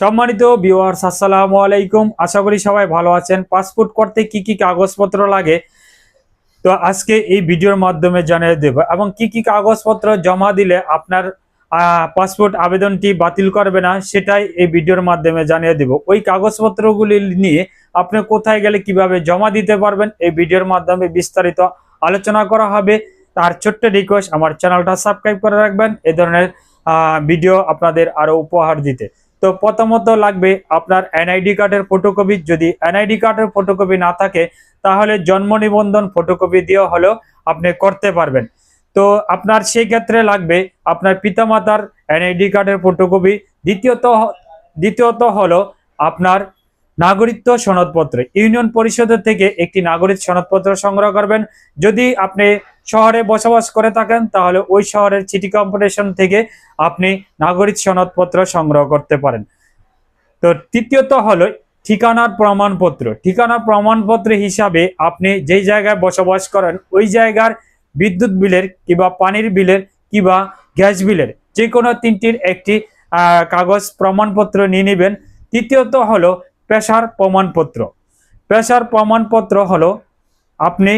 সম্মানিত ভিউয়ার্স আসসালামু আলাইকুম। আশা করি সবাই ভালো আছেন। পাসপোর্ট করতে কি কি কাগজপত্র লাগে? তো আজকে এই ভিডিওর মাধ্যমে জানিয়ে দেব। এবং কি কি কাগজপত্র জমা দিলে আপনার পাসপোর্ট আবেদনটি বাতিল করবে না, সেটাই এই ভিডিওর মাধ্যমে জানিয়ে দেব। ওই কাগজপত্রগুলি নিয়ে আপনি কোথায় গেলে কীভাবে জমা দিতে পারবেন, এই ভিডিওর মাধ্যমে বিস্তারিত আলোচনা করা হবে। তার ছোট্ট রিকোয়েস্ট আমার চ্যানেলটা সাবস্ক্রাইব করে রাখবেন। এ ধরনের ভিডিও আপনাদের আরও উপহার দিতে। তো প্রথমত লাগবে আপনার এনআইডি কার্ডের ফটোকপি যদি এনআইডি কার্ডের ফটোকপি না থাকে, তাহলে জন্ম নিবন্ধন ফটোকপি দিয়ে হলেও আপনি করতে পারবেন। তো আপনার সেই ক্ষেত্রে লাগবে আপনার পিতামাতার এনআইডি কার্ডের ফটোকপি দ্বিতীয়ত দ্বিতীয়ত হলো আপনার নাগরিকত্ব সনদপত্র। ইউনিয়ন পরিষদের থেকে একটি নাগরিক সনদপত্র সংগ্রহ করবেন। যদি আপনি শহরে বসবাস করে থাকেন, তাহলে ওই শহরের সিটি কর্পোরেশন থেকে আপনি নাগরিক সনদপত্র সংগ্রহ করতে পারেন। তো তৃতীয়ত হলো ঠিকানার প্রমাণপত্র। ঠিকানার প্রমাণপত্র হিসাবে আপনি যেই জায়গায় বসবাস করেন, ওই জায়গার বিদ্যুৎ বিলের কিংবা পানির বিলের কিংবা গ্যাস বিলের যে কোনো তিনটির একটি কাগজ প্রমাণপত্র নিয়ে নেবেন। তৃতীয়ত হলো পেশার প্রমাণপত্র। পেশার প্রমাণপত্র হলো আপনি